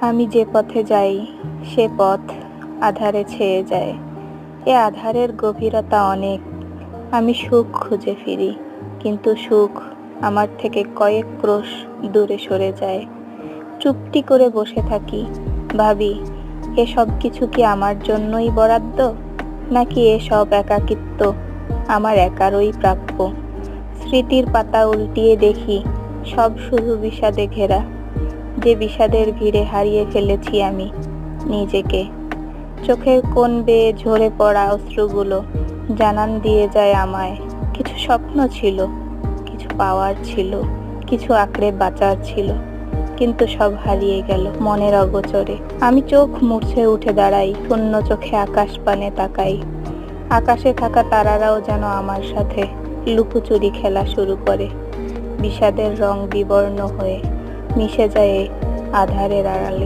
আমি যে পথে যাই, সে পথ আধারে ছেয়ে যায়। এ আধারের গভীরতা অনেক। আমি সুখ খুঁজে ফিরি, কিন্তু সুখ আমার থেকে কয়েক ক্রোশ দূরে সরে যায়। চুপটি করে বসে থাকি, ভাবি, এসব কিছু কি আমার জন্যই বরাদ্দ? নাকি এসব একাকিত্ব আমার একারই প্রাপ্য? স্মৃতির পাতা উল্টিয়ে দেখি, সব শুধু বিষাদে ঘেরা। যে বিষাদের ভিড়ে হারিয়ে ফেলেছি আমি নিজেকে। চোখের কোণ বেয়ে ঝরে পড়া অশ্রুগুলো জানান দিয়ে যায় আমায়। কিছু স্বপ্ন ছিল, কিছু পাওয়ার ছিল, কিছু আঁকড়ে বাঁচার ছিল, কিন্তু সব হারিয়ে গেল মনের অগোচরে। আমি চোখ মুছে উঠে দাঁড়াই, শূন্য চোখে আকাশ পানে তাকাই। আকাশে থাকা তারারাও যেন আমার সাথে লুকোচুরি খেলা শুরু করে। বিষাদের রং বিবর্ণ হয়ে মিশে যায় আধারের আড়ালে।